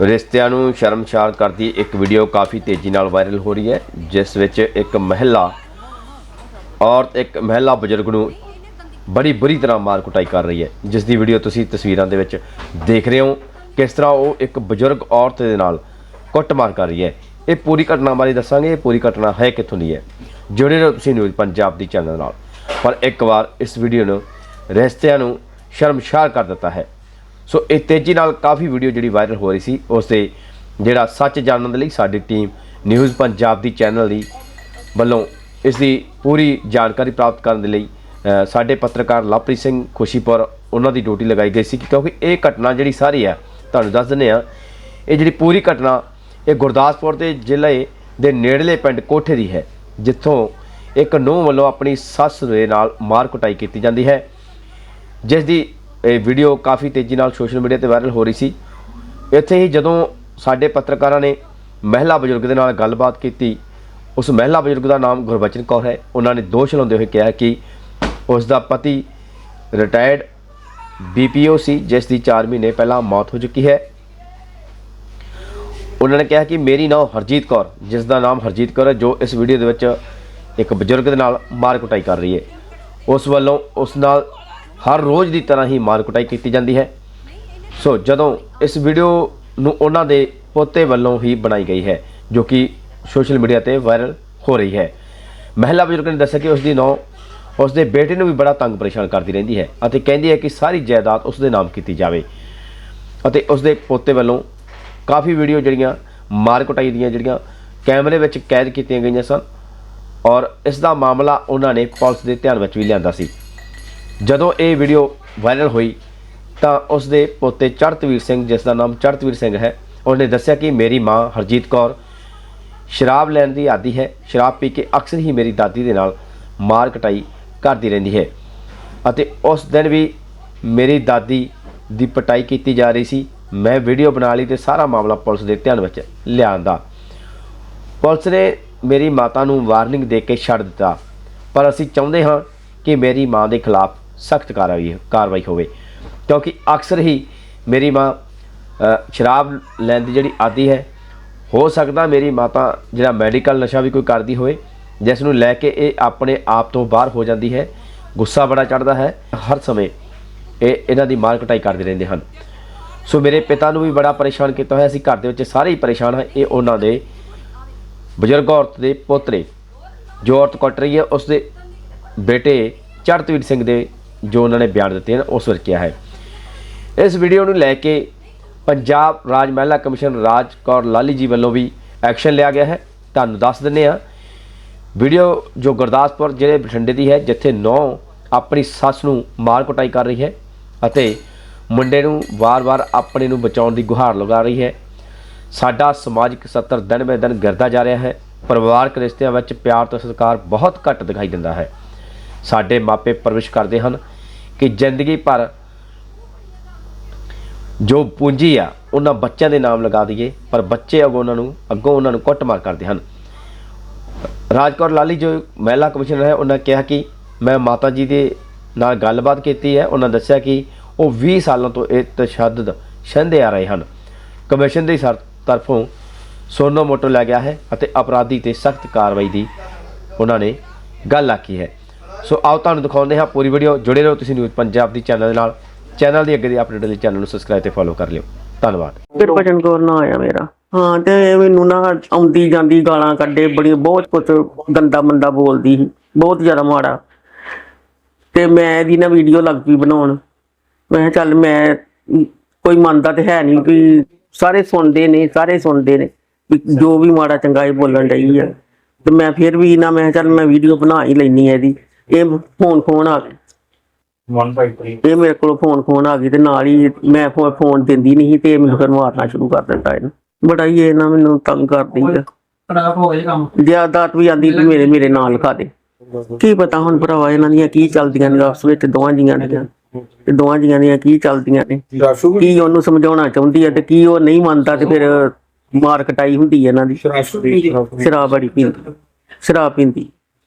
ਰਿਸ਼ਤਿਆਂ ਨੂੰ ਸ਼ਰਮਸ਼ਾਰ ਕਰਦੀ ਇੱਕ ਵੀਡੀਓ ਕਾਫੀ ਤੇਜ਼ੀ ਨਾਲ ਵਾਇਰਲ ਹੋ ਰਹੀ ਹੈ, ਜਿਸ ਵਿੱਚ ਇੱਕ ਮਹਿਲਾ, ਔਰਤ ਇੱਕ ਮਹਿਲਾ ਬਜ਼ੁਰਗ ਨੂੰ ਬੜੀ ਬੁਰੀ ਤਰ੍ਹਾਂ ਮਾਰ ਕੁਟਾਈ ਕਰ ਰਹੀ ਹੈ। ਜਿਸ ਦੀ ਵੀਡੀਓ ਤੁਸੀਂ ਤਸਵੀਰਾਂ ਦੇ ਵਿੱਚ ਦੇਖ ਰਹੇ ਹੋ, ਕਿਸ ਤਰ੍ਹਾਂ ਉਹ ਇੱਕ ਬਜ਼ੁਰਗ ਔਰਤ ਦੇ ਨਾਲ ਕੁੱਟਮਾਰ ਕਰ ਰਹੀ ਹੈ। ਇਹ ਪੂਰੀ ਘਟਨਾ ਬਾਰੇ ਦੱਸਾਂਗੇ, ਇਹ ਪੂਰੀ ਘਟਨਾ ਹੈ ਕਿੱਥੋਂ ਦੀ ਹੈ। ਜੁੜੇ ਰਹੋ ਤੁਸੀਂ ਨਿਊਜ਼ ਪੰਜਾਬ ਦੀ ਚੈਨਲ ਨਾਲ। ਪਰ ਇੱਕ ਵਾਰ ਇਸ ਵੀਡੀਓ ਨੂੰ ਰਿਸ਼ਤਿਆਂ ਨੂੰ ਸ਼ਰਮਸ਼ਾਰ ਕਰ ਦਿੱਤਾ ਹੈ। ਸੋ ਇਹ ਤੇਜ਼ੀ ਨਾਲ ਕਾਫੀ ਵੀਡੀਓ ਜਿਹੜੀ ਵਾਇਰਲ ਹੋ ਰਹੀ ਸੀ ਉਸ 'ਤੇ ਜਿਹੜਾ ਸੱਚ ਜਾਣਨ ਦੇ ਲਈ ਸਾਡੀ ਟੀਮ ਨਿਊਜ਼ ਪੰਜਾਬ ਦੀ ਚੈਨਲ ਦੀ ਵੱਲੋਂ ਇਸ ਦੀ ਪੂਰੀ ਜਾਣਕਾਰੀ ਪ੍ਰਾਪਤ ਕਰਨ ਦੇ ਲਈ ਸਾਡੇ ਪੱਤਰਕਾਰ ਲਵਪ੍ਰੀਤ ਸਿੰਘ ਖੁਸ਼ੀਪੁਰ ਉਹਨਾਂ ਦੀ ਡਿਊਟੀ ਲਗਾਈ ਗਈ ਸੀ ਕਿਉਂਕਿ ਇਹ ਘਟਨਾ ਜਿਹੜੀ ਸਾਰੀ ਹੈ, ਤੁਹਾਨੂੰ ਦੱਸ ਦਿੰਦੇ ਆ ਇਹ ਜਿਹੜੀ ਪੂਰੀ ਘਟਨਾ ਇਹ ਗੁਰਦਾਸਪੁਰ ਦੇ ਜ਼ਿਲ੍ਹੇ ਦੇ ਨੇੜਲੇ ਪਿੰਡ ਕੋਠੇ ਦੀ ਹੈ, ਜਿੱਥੋਂ ਇੱਕ ਨੂੰਹ ਵੱਲੋਂ ਆਪਣੀ ਸੱਸ ਦੇ ਨਾਲ ਮਾਰ ਕੁਟਾਈ ਕੀਤੀ ਜਾਂਦੀ ਹੈ, ਜਿਸ ਦੀ ਇਹ ਵੀਡੀਓ ਕਾਫੀ ਤੇਜ਼ੀ ਨਾਲ ਸੋਸ਼ਲ ਮੀਡੀਆ ਤੇ ਵਾਇਰਲ ਹੋ ਰਹੀ ਸੀ। ਇੱਥੇ ਹੀ ਜਦੋਂ ਸਾਡੇ ਪੱਤਰਕਾਰਾਂ ਨੇ ਮਹਿਲਾ ਬਜ਼ੁਰਗ ਦੇ ਨਾਲ ਗੱਲਬਾਤ ਕੀਤੀ, ਉਸ ਮਹਿਲਾ ਬਜ਼ੁਰਗ ਦਾ ਨਾਮ ਗੁਰਬਚਨ ਕੌਰ ਹੈ। ਉਹਨਾਂ ਨੇ ਦੋਸ਼ ਲਾਉਂਦੇ ਹੋਏ ਕਿਹਾ ਕਿ ਉਸ ਦਾ ਪਤੀ ਰਿਟਾਇਰਡ ਬੀਪੀਓ ਸੀ, ਜਿਸ ਦੀ 4 ਮਹੀਨੇ ਪਹਿਲਾਂ ਮੌਤ ਹੋ ਚੁੱਕੀ ਹੈ। ਉਹਨਾਂ ਨੇ ਕਿਹਾ ਕਿ ਮੇਰੀ ਨਾਮ ਹਰਜੀਤ ਕੌਰ, ਜਿਸ ਦਾ ਨਾਮ ਹਰਜੀਤ ਕੌਰ ਹੈ, ਜੋ ਇਸ ਵੀਡੀਓ ਦੇ ਵਿੱਚ ਇੱਕ ਬਜ਼ੁਰਗ ਦੇ ਨਾਲ ਮਾਰ ਕੁਟਾਈ ਕਰ ਰਹੀ ਹੈ। ਉਸ ਵੱਲੋਂ ਉਸ ਨਾਲ ਹਰ ਰੋਜ਼ ਦੀ ਤਰ੍ਹਾਂ ਹੀ ਮਾਰ ਕੁਟਾਈ ਕੀਤੀ ਜਾਂਦੀ ਹੈ। ਸੋ ਜਦੋਂ ਇਸ ਵੀਡੀਓ ਨੂੰ ਉਹਨਾਂ ਦੇ ਪੋਤੇ ਵੱਲੋਂ ਹੀ ਬਣਾਈ ਗਈ ਹੈ, ਜੋ ਕਿ ਸੋਸ਼ਲ ਮੀਡੀਆ ਤੇ ਵਾਇਰਲ ਹੋ ਰਹੀ ਹੈ। ਮਹਿਲਾ ਬਜ਼ੁਰਗ ਨੇ ਦੱਸਿਆ ਕਿ ਉਸ ਦੀ ਨੌ, ਉਸ ਦੇ ਬੇਟੇ ਨੂੰ ਵੀ ਬੜਾ ਤੰਗ ਪਰੇਸ਼ਾਨ ਕਰਦੀ ਰਹਿੰਦੀ ਹੈ ਅਤੇ ਕਹਿੰਦੀ ਹੈ ਕਿ ਸਾਰੀ ਜਾਇਦਾਦ ਉਸ ਦੇ ਨਾਮ ਕੀਤੀ ਜਾਵੇ। ਅਤੇ ਉਸ ਦੇ ਪੋਤੇ ਵੱਲੋਂ ਕਾਫੀ ਵੀਡੀਓ ਜਿਹੜੀਆਂ, ਮਾਰ ਕੁਟਾਈ ਦੀਆਂ ਜਿਹੜੀਆਂ ਕੈਮਰੇ ਵਿੱਚ ਕੈਦ ਕੀਤੀਆਂ ਗਈਆਂ ਸਨ ਔਰ ਇਸ ਦਾ ਮਾਮਲਾ ਉਹਨਾਂ ਨੇ ਪੁਲਿਸ ਦੇ ਧਿਆਨ ਵਿੱਚ ਵੀ ਲਿਆਂਦਾ ਸੀ। ਜਦੋਂ ਇਹ ਵੀਡੀਓ ਵਾਇਰਲ ਹੋਈ, ਤਾਂ ਉਸ ਦੇ ਪੋਤੇ ਚੜਤਵੀਰ ਸਿੰਘ, ਜਿਸ ਦਾ ਨਾਮ ਚੜਤਵੀਰ ਸਿੰਘ ਹੈ, ਉਹਨੇ ਦੱਸਿਆ ਕਿ ਮੇਰੀ ਮਾਂ ਹਰਜੀਤ ਕੌਰ ਸ਼ਰਾਬ ਲੈਣ ਦੀ ਆਦੀ ਹੈ। ਸ਼ਰਾਬ ਪੀ ਕੇ ਅਕਸਰ ਹੀ ਮੇਰੀ ਦਾਦੀ ਦੇ ਨਾਲ ਮਾਰ ਕਟਾਈ ਕਰਦੀ ਰਹਿੰਦੀ ਹੈ ਅਤੇ ਉਸ ਦਿਨ ਵੀ ਮੇਰੀ ਦਾਦੀ ਦੀ ਪਟਾਈ ਕੀਤੀ ਜਾ ਰਹੀ ਸੀ। ਮੈਂ ਵੀਡੀਓ ਬਣਾ ਲਈ ਤੇ ਸਾਰਾ ਮਾਮਲਾ ਪੁਲਿਸ ਦੇ ਧਿਆਨ ਵਿੱਚ ਲਿਆਂਦਾ। ਪੁਲਿਸ ਨੇ ਮੇਰੀ ਮਾਤਾ ਨੂੰ ਵਾਰਨਿੰਗ ਦੇ ਕੇ ਛੱਡ ਦਿੱਤਾ। ਪਰ ਅਸੀਂ ਚਾਹੁੰਦੇ ਹਾਂ ਕਿ ਮੇਰੀ ਮਾਂ ਦੇ ਖਿਲਾਫ ਸਖਤ ਕਾਰਵਾਈ ਕਾਰਵਾਈ ਹੋਵੇ। ਕਿਉਂਕਿ ਅਕਸਰ ਹੀ ਮੇਰੀ ਮਾਂ ਸ਼ਰਾਬ ਲੈਣ ਦੀ ਜਿਹੜੀ ਆਦੀ ਹੈ, ਹੋ ਸਕਦਾ ਮੇਰੀ ਮਾਤਾ ਜਿਹੜਾ ਮੈਡੀਕਲ ਨਸ਼ਾ ਵੀ ਕੋਈ ਕਰਦੀ ਹੋਵੇ, ਜਿਸ ਨੂੰ ਲੈ ਕੇ ਇਹ ਆਪਣੇ ਆਪ ਤੋਂ ਬਾਹਰ ਹੋ ਜਾਂਦੀ ਹੈ, ਗੁੱਸਾ ਬੜਾ ਚੜਦਾ ਹੈ। ਹਰ ਸਮੇਂ ਇਹ ਇਹਨਾਂ ਦੀ ਮਾਰ ਕਟਾਈ ਕਰਦੇ ਰਹਿੰਦੇ ਹਨ। ਸੋ ਮੇਰੇ ਪਿਤਾ ਨੂੰ ਵੀ ਬੜਾ ਪਰੇਸ਼ਾਨ ਕੀਤਾ ਹੋਇਆ ਸੀ। ਘਰ ਦੇ ਵਿੱਚ ਸਾਰੇ ਹੀ ਪਰੇਸ਼ਾਨ ਹੈ ਇਹ ਉਹਨਾਂ ਦੇ ਬਜ਼ੁਰਗ ਔਰਤ ਦੇ ਪੋਤਰੇ। ਜੋ ਔਰਤ ਕੁੱਟ ਰਹੀ ਹੈ ਉਸ ਦੇ ਬੇਟੇ ਚੜਤਵੀਰ ਸਿੰਘ ਦੇ ਜੋ ਉਹਨਾਂ ਨੇ ਬਿਆਨ ਦਿੱਤੇ ਹਨ, ਉਸ ਵਿੱਚ ਕਿਹਾ ਹੈ। ਇਸ ਵੀਡੀਓ ਨੂੰ ਲੈ ਕੇ ਪੰਜਾਬ ਰਾਜ ਮਹਿਲਾ ਕਮਿਸ਼ਨ ਰਾਜ ਕੌਰ ਲਾਲੀ ਜੀ ਵੱਲੋਂ ਵੀ ਐਕਸ਼ਨ ਲਿਆ ਗਿਆ ਹੈ। ਤੁਹਾਨੂੰ ਦੱਸ ਦਿੰਨੇ ਆ ਵੀਡੀਓ ਜੋ ਗੁਰਦਾਸਪੁਰ ਜ਼ਿਲ੍ਹੇ ਬਠਿੰਡੇ ਦੀ ਹੈ, ਜਿੱਥੇ ਨੌ ਆਪਣੀ ਸੱਸ ਨੂੰ ਮਾਰ ਕੁਟਾਈ ਕਰ ਰਹੀ ਹੈ ਅਤੇ ਮੁੰਡੇ ਨੂੰ ਵਾਰ-ਵਾਰ ਆਪਣੇ ਨੂੰ ਬਚਾਉਣ ਦੀ ਗੁਹਾਰ ਲਗਾ ਰਹੀ ਹੈ। ਸਾਡਾ ਸਮਾਜਿਕ ਸੱਤਰ ਦਿਨ ਬੇ ਦਿਨ ਗਿਰਦਾ ਜਾ ਰਿਹਾ ਹੈ। ਪਰਿਵਾਰਕ ਰਿਸ਼ਤਿਆਂ ਵਿੱਚ ਪਿਆਰ ਤੇ ਸਤਿਕਾਰ ਬਹੁਤ ਘੱਟ ਦਿਖਾਈ ਦਿੰਦਾ ਹੈ। ਸਾਡੇ ਮਾਪੇ ਪਰਵਿਸ਼ ਕਰਦੇ ਹਨ ਕਿ ਜ਼ਿੰਦਗੀ ਭਰ ਜੋ ਪੂੰਜੀ ਆ, ਉਹਨਾਂ ਬੱਚਿਆਂ ਦੇ ਨਾਮ ਲਗਾ ਦਈਏ, ਪਰ ਬੱਚੇ ਅਗੋਂ ਉਹਨਾਂ ਨੂੰ, ਅੱਗੋਂ ਉਹਨਾਂ ਨੂੰ ਕੁੱਟਮਾਰ ਕਰਦੇ ਹਨ। ਰਾਜਕੌਰ ਲਾਲੀ, ਜੋ ਮਹਿਲਾ ਕਮਿਸ਼ਨਰ ਹੈ, ਉਹਨਾਂ ਕਿਹਾ ਕਿ ਮੈਂ ਮਾਤਾ ਜੀ ਦੇ ਨਾਲ ਗੱਲਬਾਤ ਕੀਤੀ ਹੈ। ਉਹਨਾਂ ਦੱਸਿਆ ਕਿ ਉਹ 20 ਸਾਲਾਂ ਤੋਂ ਇਹ ਤਸ਼ੱਦਦ ਸਹਿੰਦੇ ਆ ਰਹੇ ਹਨ। ਕਮਿਸ਼ਨ ਦੀ ਸਰ- ਤਰਫੋਂ ਸੋਨੋ ਮੋਟੋ ਲਿਆ ਗਿਆ ਹੈ ਅਤੇ ਅਪਰਾਧੀ ਤੇ ਸਖਤ ਕਾਰਵਾਈ ਦੀ ਉਹਨਾਂ ਨੇ ਗੱਲ ਆਖੀ ਹੈ। ਸੋ ਆਓ ਤੁਹਾਨੂੰ ਦਿਖਾਉਂਦੇ ਹਾਂ ਪੂਰੀ ਵੀਡੀਓ ਜੁੜੇ ਰਹੋ ਤੁਸੀਂ ਨਿਊਜ਼ ਪੰਜਾਬ ਦੀ ਚੈਨਲ ਦੇ ਨਾਲ। ਚੈਨਲ ਦੀ ਅੱਗੇ ਦੀ ਅਪਡੇਟ ਲਈ ਚੈਨਲ ਨੂੰ ਸਬਸਕ੍ਰਾਈਬ ਤੇ ਫੋਲੋ ਕਰ ਲਿਓ। ਧੰਨਵਾਦ। ਗੁਰਬਚਨ ਕੌਰ ਨਾਂ ਆਇਆ ਮੇਰਾ। ਹਾਂ, ਤੇ ਮੈਨੂੰ ਨਾ ਆਉਂਦੀ ਜਾਂਦੀ ਗਾਲਾਂ ਕੱਢੇ, ਬੜੀ ਬਹੁਤ ਕੁਝ ਗੰਦਾ ਮੰਦਾ ਬੋਲਦੀ ਸੀ। ਬਹੁਤ ਜ਼ਿਆਦਾ ਮਾੜਾ। ਤੇ ਮੈਂ ਇਹਦੀ ਨਾ ਵੀਡੀਓ ਲੱਗ ਪਈ ਬਣਾਉਣ। ਮੈਂ ਕਿਹਾ ਚੱਲ ਮੈਂ, ਕੋਈ ਮੰਨਦਾ ਤੇ ਹੈ ਨਹੀਂ ਵੀ ਸਾਰੇ ਸੁਣਦੇ ਨੇ, ਸਾਰੇ ਸੁਣਦੇ ਨੇ। ਜੋ ਵੀ ਮਾੜਾ ਚੰਗਾ ਇਹ ਬੋਲਣ ਡਈ ਆ। ਤੇ ਮੈਂ ਫਿਰ ਵੀ ਨਾ, ਮੈਂ ਕਿਹਾ ਚੱਲ ਮੈਂ ਵੀਡੀਓ ਬਣਾ ਹੀ ਲੈਣੀ ਹੈ ਇਹਦੀ। ਇਹ ਫੋਨ ਫੋਨ ਆ ਗਿਆ। 153 ਇਹ ਮੇਰੇ ਕੋਲ ਫੋਨ ਫੋਨ ਆ ਗਈ ਤੇ ਨਾਲ ਹੀ ਮੈਂ ਫੋਨ ਦਿੰਦੀ ਨਹੀਂ ਤੇ ਇਹ ਮੈਨੂੰ ਫਿਰ ਮਾਰਨਾ ਸ਼ੁਰੂ ਕਰ ਦਿੱਤਾ ਇਹਨੇ। ਬੜਾ ਹੀ ਇਹ ਨਾ ਮੈਨੂੰ ਤੰਗ ਕਰਦੀ ਆ। ਖਰਾਬ ਹੋ ਗਿਆ ਕੰਮ। ਜ਼ਿਆਦਾਤ ਵੀ ਆਂਦੀ ਵੀ ਮੇਰੇ ਮੇਰੇ ਨਾਲ ਲਿਖਾ ਦੇ। ਕੀ ਪਤਾ ਹੁਣ ਭਰਾਵਾ ਇਹਨਾਂ ਦੀਆਂ ਕੀ ਚੱਲਦੀਆਂ ਨੇ ਆਪਸ ਵਿੱਚ ਦੋਵਾਂ ਜੀਆਂ ਦੀਆਂ। ਤੇ ਦੋਵਾਂ ਜੀਆਂ ਦੀਆਂ ਕੀ ਚੱਲਦੀਆਂ ਨੇ। ਕੀ ਉਹਨੂੰ ਸਮਝਾਉਣਾ ਚਾਹੁੰਦੀ ਹੈ ਤੇ ਕੀ ਉਹ ਨਹੀਂ ਮੰਨਦਾ ਤੇ ਫਿਰ ਮਾਰ ਕਟਾਈ ਹੁੰਦੀ ਹੈ ਇਹਨਾਂ ਦੀ। ਸ਼ਰਾਬ ਬੜੀ ਪੀਂਦੀ। ਸ਼ਰਾਬ ਪੀਂਦੀ।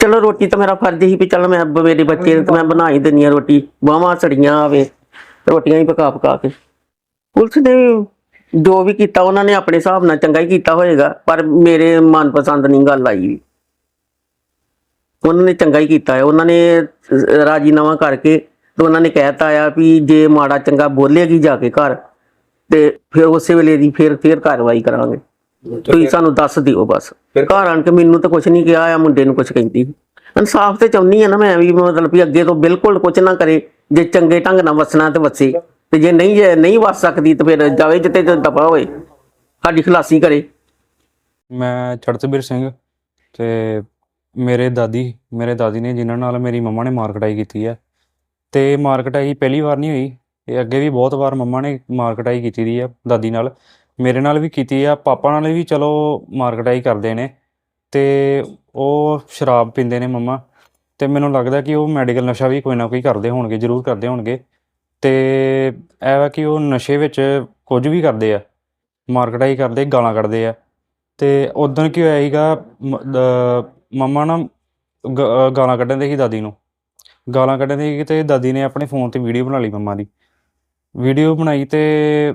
ਚਲੋ ਰੋਟੀ ਤਾਂ ਮੇਰਾ ਫਰਜ਼ ਹੀ ਵੀ ਚਲ ਮੈਂ ਮੇਰੇ ਬੱਚੇ ਨੂੰ ਮੈਂ ਬਣਾ ਹੀ ਦਿੰਨੀ ਆ ਰੋਟੀ ਬਾਹਾਂ ਸੜੀਆਂ ਆਵੇ, ਰੋਟੀਆਂ ਹੀ ਪਕਾ ਪਕਾ ਕੇ। ਪੁਲਿਸ ਨੇ ਵੀ ਜੋ ਵੀ ਕੀਤਾ, ਉਹਨਾਂ ਨੇ ਆਪਣੇ ਹਿਸਾਬ ਨਾਲ ਚੰਗਾ ਹੀ ਕੀਤਾ ਹੋਏਗਾ, ਪਰ ਮੇਰੇ ਮਨਪਸੰਦ ਨਹੀਂ ਗੱਲ ਆਈ। ਉਹਨਾਂ ਨੇ ਚੰਗਾ ਹੀ ਕੀਤਾ ਹੈ। ਉਹਨਾਂ ਨੇ ਰਾਜੀਨਾਮਾ ਕਰਕੇ ਤੇ ਉਹਨਾਂ ਨੇ ਕਹਿਤਾ ਆ ਵੀ ਜੇ ਮਾੜਾ ਚੰਗਾ ਬੋਲੇਗੀ ਜਾ ਕੇ ਘਰ, ਤੇ ਫਿਰ ਉਸੇ ਵੇਲੇ ਦੀ ਫਿਰ ਫਿਰ ਕਾਰਵਾਈ ਕਰਾਂਗੇ। ਤੁਸੀਂ ਸਾਨੂੰ ਦੱਸ ਦਿਓ ਬਸ। ਫਿਰ- ਘਰ ਆਣ ਕੇ ਮੈਨੂੰ ਤਾਂ ਕੁਝ ਨਹੀਂ ਕਿਹਾ ਆ ਮੁੰਡੇ ਨੂੰ ਕੁਝ ਕਹਿੰਦੀ। ਇਨਸਾਫ ਤੇ ਚਾਹੁੰਦੀ ਆ ਨਾ ਮੈਂ ਵੀ ਮਤਲਬ ਵੀ ਅੱਗੇ ਤੋਂ ਬਿਲਕੁਲ ਕੁਝ ਨਾ ਕਰੇ ਜੇ ਚੰਗੇ ਢੰਗ ਨਾਲ ਵਸਣਾ ਤੇ ਵਸੇ। ਤੇ ਜੇ ਨਹੀਂ ਜੇ ਨਹੀਂ ਵਸ ਸਕਦੀ ਤੇ ਫਿਰ ਜਾਵੇ ਜਿੱਤੇ ਦਫਾ ਹੋਏ ਸਾਡੀ ਖਲਾਸੀ ਕਰੇ। ਮੈਂ ਚੜਤਬੀਰ ਸਿੰਘ ਤੇ ਮੇਰੇ ਦਾਦੀ ਮੇਰੇ ਦਾਦੀ ਨੇ ਜਿਨ੍ਹਾਂ ਨਾਲ ਮੇਰੀ ਮੰਮਾ ਨੇ ਮਾਰ ਕਟਾਈ ਕੀਤੀ ਹੈ ਤੇ ਮਾਰ ਕਟਾਈ ਪਹਿਲੀ ਵਾਰ ਨਹੀਂ ਹੋਈ ਇਹ ਅੱਗੇ ਵੀ ਬਹੁਤ ਵਾਰ ਮੰਮਾ ਨੇ ਮਾਰ ਕਟਾਈ ਕੀਤੀ ਦੀ ਆ ਦਾਦੀ ਨਾਲ। ਮੇਰੇ ਨਾਲ ਵੀ ਕੀਤੀ ਆ, ਪਾਪਾ ਨਾਲ ਵੀ ਚਲੋ ਮਾਰਕਟਾਈ ਕਰਦੇ ਨੇ ਤੇ ਉਹ ਸ਼ਰਾਬ ਪੀਂਦੇ ਨੇ ਮੰਮਾ ਤੇ ਮੈਨੂੰ ਲੱਗਦਾ ਕਿ ਉਹ ਮੈਡੀਕਲ ਨਸ਼ਾ ਵੀ ਕੋਈ ਨਾ ਕੋਈ ਕਰਦੇ ਹੋਣਗੇ, ਜ਼ਰੂਰ ਕਰਦੇ ਹੋਣਗੇ ਤੇ ਇਹ ਵਾ ਕਿ ਉਹ ਨਸ਼ੇ ਵਿੱਚ ਕੁਝ ਵੀ ਕਰਦੇ ਆ ਮਾਰਕਟਾਈ ਕਰਦੇ, ਗਾਲਾਂ ਕੱਢਦੇ ਆ ਤੇ ਉਦੋਂ ਕੀ ਹੋਇਆ ਸੀਗਾ ਮੰਮਾ ਨਾ ਗ- ਗਾਲਾਂ ਕੱਢਣ ਦੇ ਸੀ ਦਾਦੀ ਨੂੰ, ਗਾਲਾਂ ਕੱਢਣ ਦੇ ਸੀ ਤੇ ਦਾਦੀ ਨੇ ਆਪਣੇ ਫੋਨ ਤੇ ਵੀਡੀਓ ਬਣਾ ਲਈ ਮੰਮਾ ਦੀ, ਵੀਡੀਓ ਬਣਾਈ ਤੇ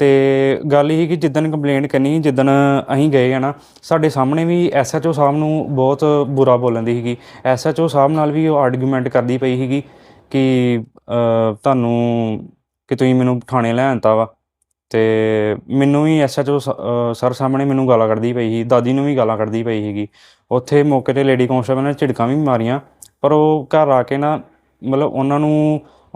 ਤੇ ਗੱਲ ਇਹ ਕਿ ਜਿੱਦਣ ਕੰਪਲੇਂਟ ਕਰਨੀ, ਜਿੱਦਣ ਅਸੀਂ ਗਏ ਆ ਨਾ, ਸਾਡੇ ਸਾਹਮਣੇ ਵੀ ਐਸਐਚਓ ਸਾਹਿਬ ਨੂੰ ਬਹੁਤ ਬੁਰਾ ਬੋਲਣ ਦੀ ਸੀਗੀ। ਐਸਐਚਓ ਸਾਹਿਬ ਨਾਲ ਵੀ ਉਹ ਆਰਗੂਮੈਂਟ ਕਰਦੀ ਪਈ ਸੀਗੀ ਕਿ ਤੁਹਾਨੂੰ ਕਿ ਤੁਸੀਂ ਮੈਨੂੰ ਥਾਣੇ ਲੈ ਆਂਤਾ ਵਾ। ਤੇ ਮੈਨੂੰ ਵੀ ਐਸਐਚਓ ਸਰ ਸਾਹਮਣੇ ਮੈਨੂੰ ਗਾਲਾਂ ਕੱਢਦੀ ਪਈ ਸੀ, ਦਾਦੀ ਨੂੰ ਵੀ ਗਾਲਾਂ ਕੱਢਦੀ ਪਈ ਸੀਗੀ। ਉੱਥੇ ਮੌਕੇ ਤੇ ਲੇਡੀ ਕਾਂਸਟੇਬਲ ਨੇ ਝਿੜਕਾਂ ਵੀ ਮਾਰੀਆਂ, ਪਰ ਉਹ ਘਰ ਆ ਕੇ ਨਾ, ਮਤਲਬ ਉਹਨਾਂ ਨੂੰ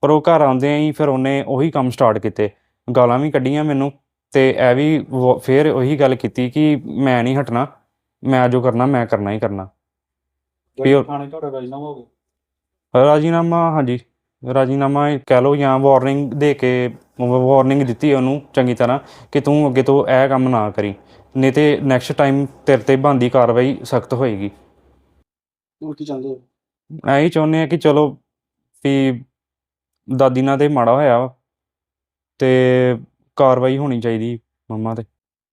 ਪਰ ਉਹ ਘਰ ਆਉਂਦੇ ਹੀ ਫਿਰ ਉਹਨੇ ਉਹੀ ਕੰਮ ਸਟਾਰਟ ਕੀਤੇ। ਗਾਲਾਂ ਵੀ ਕੱਢੀਆਂ ਮੈਨੂੰ ਤੇ ਇਹ ਵੀ ਫਿਰ ਉਹੀ ਗੱਲ ਕੀਤੀ ਕਿ ਮੈਂ ਨਹੀਂ ਹਟਣਾ ਮੈਂ ਜੋ ਕਰਨਾ ਮੈਂ ਕਰਨਾ ਹੀ ਕਰਨਾ। ਉਹ- ਥਾਣੇ ਤੁਹਾਡਾ ਰਾਜਨਾਮਾ ਹੋ ਗਿਆ? ਰਾਜੀਨਾਮਾ ਹਾਂਜੀ। ਰਾਜੀਨਾਮਾ ਕਹਿ ਲਓ ਜਾਂ ਵਾਰਨਿੰਗ ਦੇ ਕੇ ਵਾਰਨਿੰਗ ਦਿੱਤੀ ਉਹਨੂੰ ਚੰਗੀ ਤਰ੍ਹਾਂ ਕਿ ਤੂੰ ਅੱਗੇ ਤੋਂ ਇਹ ਕੰਮ ਨਾ ਕਰੀ ਨਹੀਂ ਤੇ ਨੈਕਸਟ ਟਾਈਮ ਤੇਰੇ ਤੇ ਬਣਦੀ ਕਾਰਵਾਈ ਸਖਤ ਹੋਏਗੀ। ਉਹ ਕੀ ਚਾਹੁੰਦੇ ਹੋ? ਐਂ ਚਾਹੁੰਦੇ ਆ ਕਿ ਚਲੋ ਵੀ ਦਾਦੀ ਨਾਲ ਤੇ ਮਾੜਾ ਹੋਇਆ ਵਾ ਤੇ ਕਾਰਵਾਈ ਹੋਣੀ ਚਾਹੀਦੀ ਮੰਮਾ ਤੇ।